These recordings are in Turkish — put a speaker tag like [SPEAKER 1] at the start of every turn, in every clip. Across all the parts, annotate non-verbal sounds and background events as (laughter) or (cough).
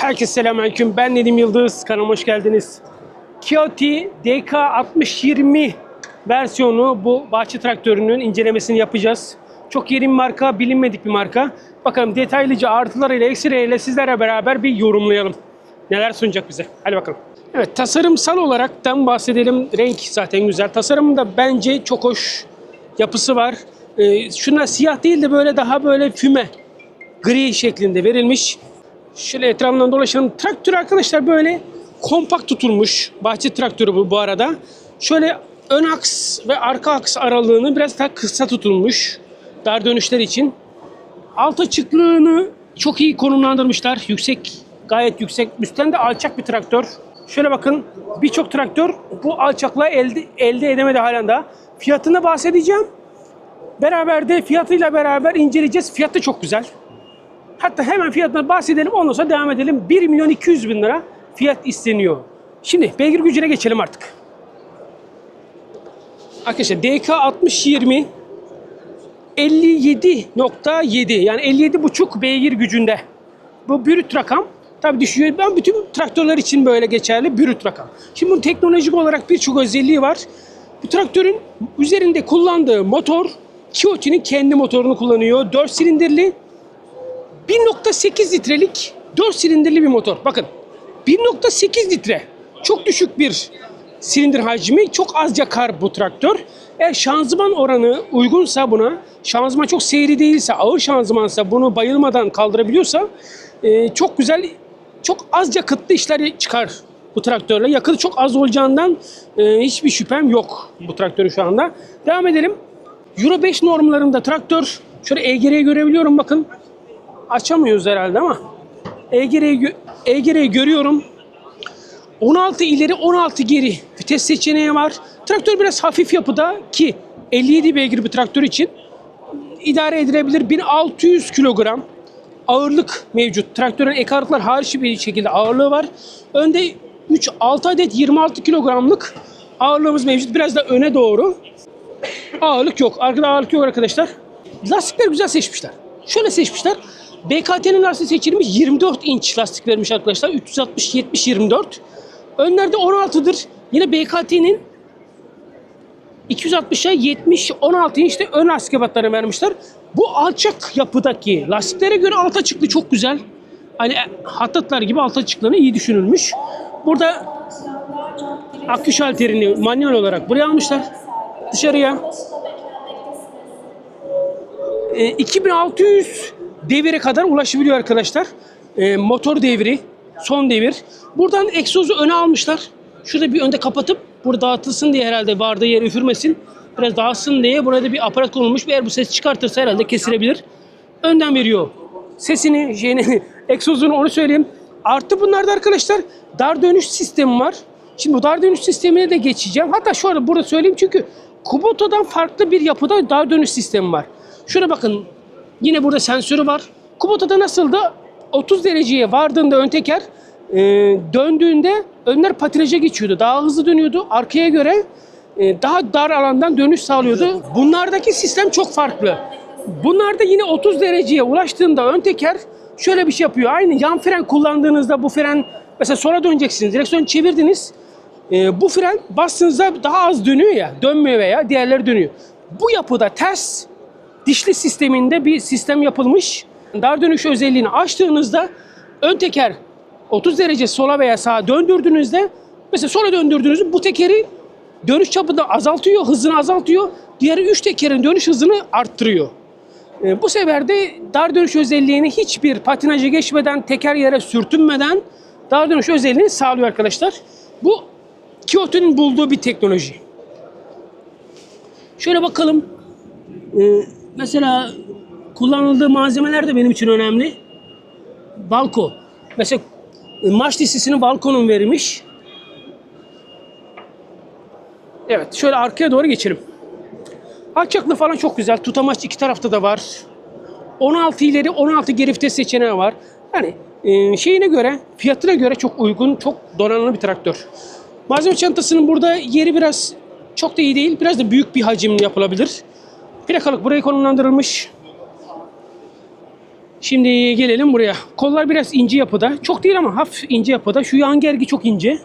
[SPEAKER 1] Herkese selamünaleyküm. Ben Nedim Yıldız. Kanalıma hoş geldiniz. Kioti DK6020 versiyonu bu bahçe traktörünün incelemesini yapacağız. Çok yeni bir marka, bilinmedik bir marka. Bakalım detaylıca artılarıyla, eksileriyle sizlerle beraber bir yorumlayalım. Neler sunacak bize? Hadi bakalım. Evet, tasarımsal olaraktan bahsedelim. Renk zaten güzel. Tasarım da bence çok hoş yapısı var. Ee, şuna siyah değil de böyle daha böyle füme gri şeklinde verilmiş. Şöyle etrafından dolaşalım. Traktör arkadaşlar böyle kompakt tutulmuş. Bahçe traktörü bu bu arada. Şöyle ön aks ve arka aks aralığını biraz daha kısa tutulmuş. Dar dönüşler için. Alt açıklığını çok iyi konumlandırmışlar. Yüksek, gayet yüksek. Üstten de alçak bir traktör. Şöyle bakın birçok traktör bu alçaklığı elde, elde edemedi halen daha. Fiyatını bahsedeceğim. Beraber de fiyatıyla beraber inceleyeceğiz. Fiyat da çok güzel. Hatta hemen fiyatından bahsedelim ondan sonra devam edelim. 1 milyon 200 bin lira fiyat isteniyor. Şimdi beygir gücüne geçelim artık. Arkadaşlar DK 6020 57.7 yani 57.5 beygir gücünde. Bu brüt rakam. Tabi düşüyor. Ben bütün traktörler için böyle geçerli brüt rakam. Şimdi bunun teknolojik olarak birçok özelliği var. Bu traktörün üzerinde kullandığı motor Kioti'nin kendi motorunu kullanıyor. 4 silindirli 1.8 litrelik 4 silindirli bir motor. Bakın 1.8 litre. Çok düşük bir silindir hacmi. Çok az yakar bu traktör. Eğer şanzıman oranı uygunsa buna, şanzıman çok seyri değilse, ağır şanzımansa bunu bayılmadan kaldırabiliyorsa e, çok güzel, çok az yakıtlı işler çıkar bu traktörle. Yakıtı çok az olacağından e, hiçbir şüphem yok bu traktörün şu anda. Devam edelim. Euro 5 normlarında traktör, şöyle EGR'yi görebiliyorum bakın açamıyoruz herhalde ama EGR'yi EGR'yi görüyorum. 16 ileri 16 geri vites seçeneği var. Traktör biraz hafif yapıda ki 57 beygir bir traktör için idare edilebilir. 1600 kilogram ağırlık mevcut. Traktörün ek ağırlıklar hariç bir şekilde ağırlığı var. Önde 3 6 adet 26 kilogramlık ağırlığımız mevcut. Biraz da öne doğru. Ağırlık yok. Arkada ağırlık yok arkadaşlar. Lastikler güzel seçmişler. Şöyle seçmişler. BKT'nin lastiği seçilmiş 24 inç lastik vermiş arkadaşlar. 360 70 24. Önlerde 16'dır. Yine BKT'nin 260'a 70 16 inçte ön lastik ebatları vermişler. Bu alçak yapıdaki lastiklere göre alt açıklığı çok güzel. Hani hattatlar gibi alt açıklığını iyi düşünülmüş. Burada akü şalterini manuel olarak buraya almışlar. Dışarıya e, 2600 devire kadar ulaşabiliyor arkadaşlar. E, motor devri, son devir. Buradan egzozu öne almışlar. Şurada bir önde kapatıp burada dağıtılsın diye herhalde vardığı yer üfürmesin. Biraz dağıtsın diye burada bir aparat konulmuş. Eğer bu ses çıkartırsa herhalde kesilebilir. Önden veriyor. Sesini, şeyini, (laughs) egzozunu onu söyleyeyim. Artı bunlarda arkadaşlar dar dönüş sistemi var. Şimdi bu dar dönüş sistemine de geçeceğim. Hatta şu anda burada söyleyeyim çünkü Kubota'dan farklı bir yapıda dar dönüş sistemi var. Şuna bakın. Yine burada sensörü var. Kubota'da nasıldı? 30 dereceye vardığında ön teker e, döndüğünde önler patinaja geçiyordu. Daha hızlı dönüyordu. Arkaya göre e, daha dar alandan dönüş sağlıyordu. Bunlardaki sistem çok farklı. Bunlarda yine 30 dereceye ulaştığında ön teker şöyle bir şey yapıyor. Aynı yan fren kullandığınızda bu fren mesela sola döneceksiniz. Direksiyonu çevirdiniz. E, bu fren bastığınızda daha az dönüyor ya. Dönmüyor veya diğerleri dönüyor. Bu yapıda ters dişli sisteminde bir sistem yapılmış. Dar dönüş özelliğini açtığınızda ön teker 30 derece sola veya sağa döndürdüğünüzde mesela sola döndürdüğünüzde bu tekeri dönüş çapını azaltıyor, hızını azaltıyor. Diğeri 3 tekerin dönüş hızını arttırıyor. E, bu sefer de dar dönüş özelliğini hiçbir patinaja geçmeden, teker yere sürtünmeden dar dönüş özelliğini sağlıyor arkadaşlar. Bu Kyoto'nun bulduğu bir teknoloji. Şöyle bakalım. E, mesela kullanıldığı malzemeler de benim için önemli. Balko. Mesela e, maç dizisini Balko'nun verilmiş. Evet şöyle arkaya doğru geçelim. Alçaklığı falan çok güzel. Tutamaç iki tarafta da var. 16 ileri 16 geri vites seçeneği var. Yani e, şeyine göre fiyatına göre çok uygun çok donanımlı bir traktör. Malzeme çantasının burada yeri biraz çok da iyi değil. Biraz da büyük bir hacim yapılabilir. Plakalık buraya konumlandırılmış. Şimdi gelelim buraya. Kollar biraz ince yapıda. Çok değil ama hafif ince yapıda. Şu yan gergi çok ince.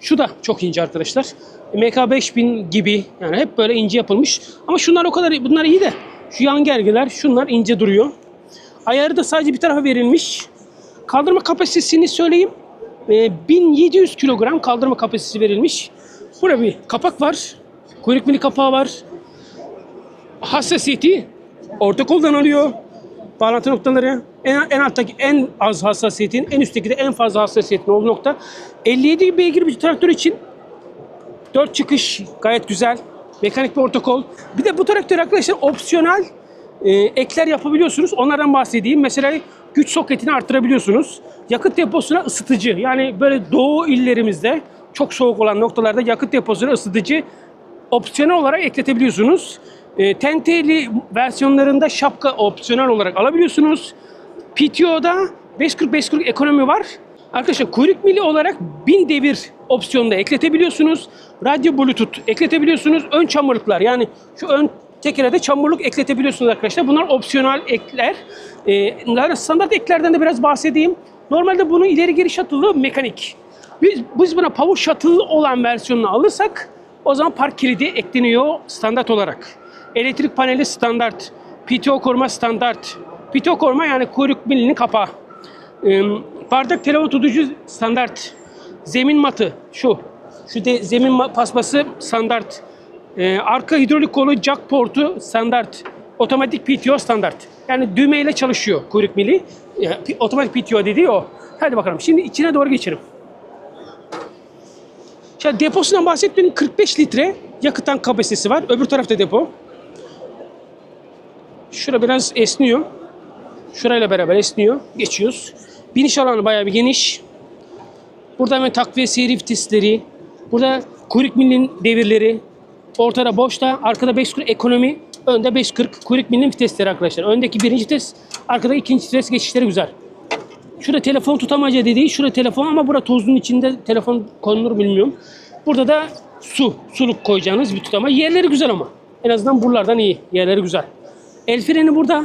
[SPEAKER 1] Şu da çok ince arkadaşlar. MK5000 gibi yani hep böyle ince yapılmış. Ama şunlar o kadar bunlar iyi de şu yan gergiler şunlar ince duruyor. Ayarı da sadece bir tarafa verilmiş. Kaldırma kapasitesini söyleyeyim. Ee, 1700 kilogram kaldırma kapasitesi verilmiş. Burada bir kapak var. Kuyruk mili kapağı var. Hassasiyeti orta koldan alıyor. Bağlantı noktaları en, en alttaki en az hassasiyetin, en üstteki de en fazla hassasiyetin olduğu nokta. 57 beygir bir traktör için 4 çıkış gayet güzel. Mekanik bir orta kol. Bir de bu traktör arkadaşlar opsiyonel e, ekler yapabiliyorsunuz. Onlardan bahsedeyim. Mesela güç soketini arttırabiliyorsunuz. Yakıt deposuna ısıtıcı. Yani böyle doğu illerimizde çok soğuk olan noktalarda yakıt deposuna ısıtıcı opsiyonel olarak ekletebiliyorsunuz. E, Tenteli versiyonlarında şapka opsiyonel olarak alabiliyorsunuz. PTO'da 540-540 ekonomi var. Arkadaşlar kuyruk mili olarak 1000 devir opsiyonda ekletebiliyorsunuz. Radyo Bluetooth ekletebiliyorsunuz. Ön çamurluklar yani şu ön tekere de çamurluk ekletebiliyorsunuz arkadaşlar. Bunlar opsiyonel ekler. Ee, standart eklerden de biraz bahsedeyim. Normalde bunu ileri geri shuttle'lı mekanik. Biz, biz buna power shuttle'lı olan versiyonunu alırsak o zaman park kilidi ekleniyor standart olarak. Elektrik paneli standart. PTO koruma standart. PTO koruma yani kuyruk milinin kapağı. Ee, bardak telefon tutucu standart. Zemin matı şu. Şu de zemin paspası standart. Ee, arka hidrolik kolu jack portu standart. Otomatik PTO standart. Yani düğmeyle çalışıyor kuyruk mili. Yani otomatik PTO dediği o. Hadi bakalım. Şimdi içine doğru geçelim. Şimdi deposundan bahsettiğim 45 litre yakıt tank kapasitesi var. Öbür tarafta depo. Şura biraz esniyor. Şurayla beraber esniyor. Geçiyoruz. Biniş alanı bayağı bir geniş. Burada hemen takviye seyir vitesleri. Burada kuyruk milinin devirleri. Ortada boşta. Arkada 540 ekonomi. Önde 540 kuyruk milinin vitesleri arkadaşlar. Öndeki birinci vites. Arkada ikinci vites geçişleri güzel. Şurada telefon tutamaca dediği. Şurada telefon ama burada tozun içinde telefon konulur bilmiyorum. Burada da su. Suluk koyacağınız bir tutama. Yerleri güzel ama. En azından buralardan iyi. Yerleri güzel. El freni burada.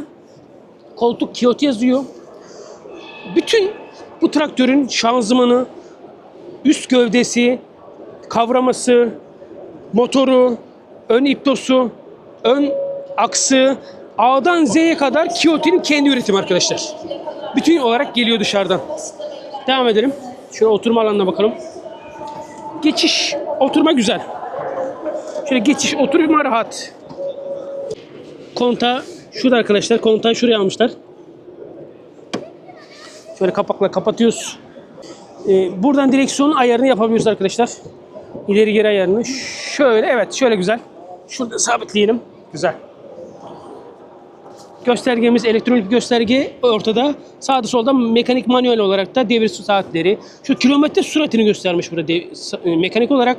[SPEAKER 1] Koltuk Kyoto yazıyor. Bütün bu traktörün şanzımanı, üst gövdesi, kavraması, motoru, ön iptosu, ön aksı, A'dan Z'ye kadar Kyoto'nun kendi üretimi arkadaşlar. Bütün olarak geliyor dışarıdan. Devam edelim. Şöyle oturma alanına bakalım. Geçiş, oturma güzel. Şöyle geçiş, oturma rahat. Konta şurada arkadaşlar. Kontağı şuraya almışlar. Şöyle kapakla kapatıyoruz. Ee, buradan direksiyonun ayarını yapabiliyoruz arkadaşlar. İleri geri ayarını. Şöyle evet şöyle güzel. Şurada sabitleyelim. Güzel. Göstergemiz elektronik gösterge ortada. Sağda solda mekanik manuel olarak da devir saatleri. Şu kilometre süratini göstermiş burada dev- e, mekanik olarak.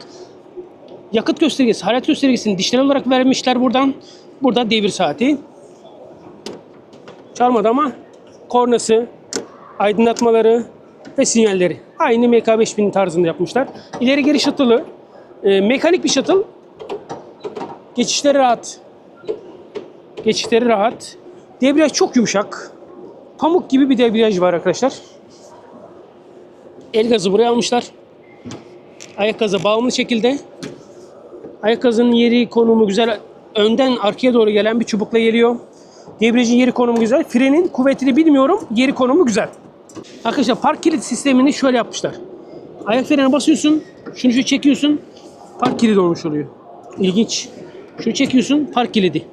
[SPEAKER 1] Yakıt göstergesi, hararet göstergesini dijital olarak vermişler buradan. Burada devir saati. Çalmadı ama kornası, aydınlatmaları ve sinyalleri. Aynı MK5000 tarzında yapmışlar. İleri geri shuttle'ı, e, mekanik bir shuttle. Geçişleri rahat. Geçişleri rahat. Debriyaj çok yumuşak. Pamuk gibi bir debriyaj var arkadaşlar. El gazı buraya almışlar. Ayak gazı bağımlı şekilde. Ayak gazının yeri konumu güzel. Önden arkaya doğru gelen bir çubukla geliyor. Debriyajın yeri konumu güzel. Frenin kuvvetini bilmiyorum. Yeri konumu güzel. Arkadaşlar park kilit sistemini şöyle yapmışlar. Ayak frene basıyorsun. Şunu şu çekiyorsun. Park kilidi olmuş oluyor. İlginç. Şunu çekiyorsun. Park kilidi.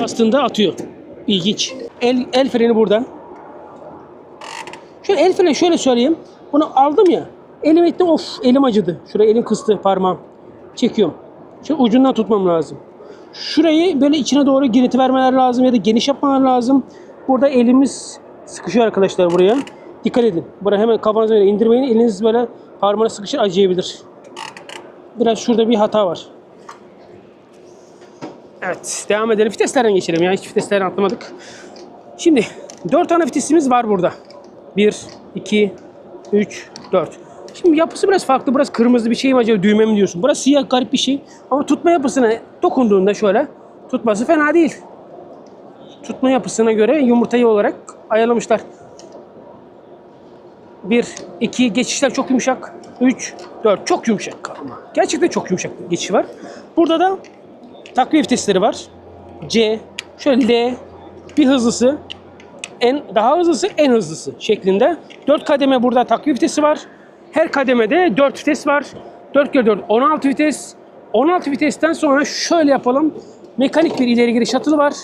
[SPEAKER 1] Bastığında atıyor. İlginç. El, el freni buradan. Şöyle el freni şöyle söyleyeyim. Bunu aldım ya. Elim etti of elim acıdı. Şuraya elim kıstı parmağım. Çekiyorum. Şöyle ucundan tutmam lazım. Şurayı böyle içine doğru girit vermeler lazım ya da geniş yapmalar lazım. Burada elimiz sıkışıyor arkadaşlar buraya. Dikkat edin. Buraya hemen kafanıza böyle indirmeyin. Eliniz böyle parmağına sıkışır acıyabilir. Biraz şurada bir hata var. Evet devam edelim. Viteslerden geçelim ya. Hiç viteslerden atlamadık. Şimdi 4 tane vitesimiz var burada. 1, 2, 3, 4. Şimdi yapısı biraz farklı. Burası kırmızı bir şey mi acaba düğme mi diyorsun? Burası siyah garip bir şey. Ama tutma yapısına dokunduğunda şöyle tutması fena değil. tutma yapısına göre yumurtayı olarak ayarlamışlar. 1, 2 geçişler çok yumuşak. 3, 4 çok yumuşak ama. Gerçekten çok yumuşak bir geçiş var. Burada da takviye vitesleri var. C, şöyle L, bir hızlısı, en daha hızlısı en hızlısı şeklinde. 4 kademe burada takviye vitesi var. Her kademede 4 vites var. 4 kere 4 16 vites. 16 vitesten sonra şöyle yapalım. Mekanik bir ileri geri şatılı var.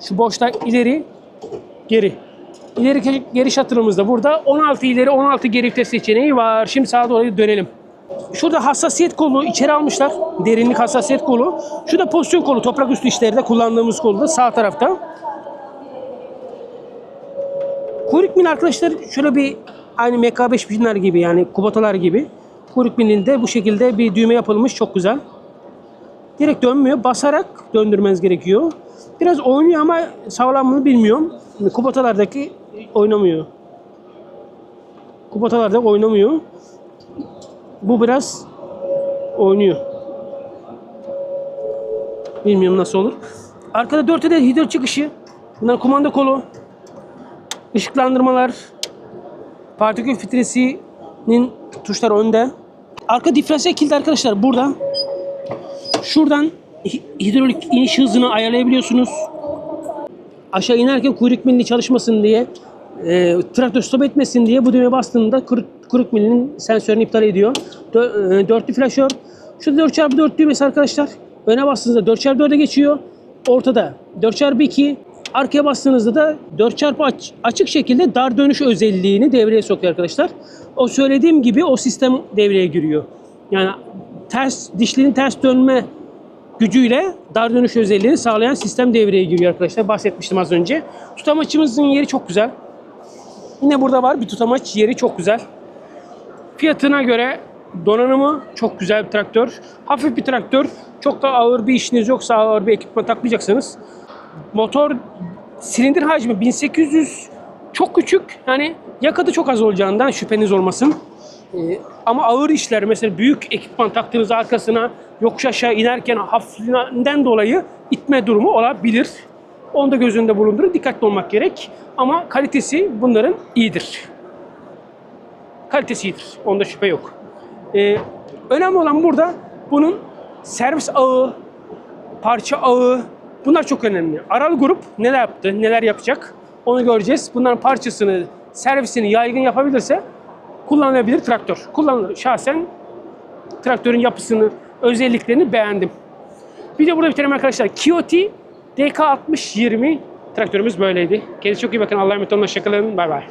[SPEAKER 1] Şu boşta ileri geri. İleri geri şatırımız da burada. 16 ileri 16 geri vites seçeneği var. Şimdi sağa doğru dönelim. Şurada hassasiyet kolu içeri almışlar. Derinlik hassasiyet kolu. Şurada pozisyon kolu. Toprak üstü işlerde kullandığımız kolu da sağ tarafta. Kuyruk mil arkadaşlar şöyle bir aynı MK5 binler gibi yani Kubota'lar gibi. Kuyruk milinde bu şekilde bir düğme yapılmış. Çok güzel. Direkt dönmüyor. Basarak döndürmeniz gerekiyor. Biraz oynuyor ama sağlam mı bilmiyorum. Kubota'lardaki oynamıyor. Kubota'larda oynamıyor. Bu biraz oynuyor. Bilmiyorum nasıl olur. Arkada 4 adet hidro çıkışı. Bunlar kumanda kolu. Işıklandırmalar. Partikül filtresinin tuşları önde. Arka diferansiyel kilit arkadaşlar burada. Şuradan hi- hidrolik iniş hızını ayarlayabiliyorsunuz. Aşağı inerken kuyruk milini çalışmasın diye, e, traktör stop etmesin diye bu düğmeye bastığında kuyruk, kuyruk milinin sensörünü iptal ediyor. Dö- e, dörtlü flaşör. Şurada 4x4 düğmesi arkadaşlar. Öne bastığınızda 4x4'e geçiyor. Ortada 4x2. Arkaya bastığınızda da 4x aç- açık şekilde dar dönüş özelliğini devreye sokuyor arkadaşlar. O söylediğim gibi o sistem devreye giriyor. Yani ters dişlerin ters dönme gücüyle dar dönüş özelliğini sağlayan sistem devreye giriyor arkadaşlar. Bahsetmiştim az önce. Tutamaçımızın yeri çok güzel. Yine burada var bir tutamaç yeri çok güzel. Fiyatına göre donanımı çok güzel bir traktör. Hafif bir traktör. Çok da ağır bir işiniz yoksa ağır bir ekipman takmayacaksanız. Motor silindir hacmi 1800 çok küçük. Yani yakıtı çok az olacağından şüpheniz olmasın. Ee, ama ağır işler mesela büyük ekipman taktığınız arkasına yokuş aşağı inerken hafifliğinden dolayı itme durumu olabilir. Onu da göz önünde bulundurun. Dikkatli olmak gerek. Ama kalitesi bunların iyidir. Kalitesi iyidir. Onda şüphe yok. Ee, önemli olan burada bunun servis ağı, parça ağı bunlar çok önemli. Aral grup neler yaptı, neler yapacak onu göreceğiz. Bunların parçasını, servisini yaygın yapabilirse kullanılabilir traktör. Kullanılır. Şahsen traktörün yapısını, özelliklerini beğendim. Bir de burada bitirelim arkadaşlar. Kioti DK6020 traktörümüz böyleydi. Kendinize çok iyi bakın. Allah'a emanet olun. Hoşçakalın. Bay bay.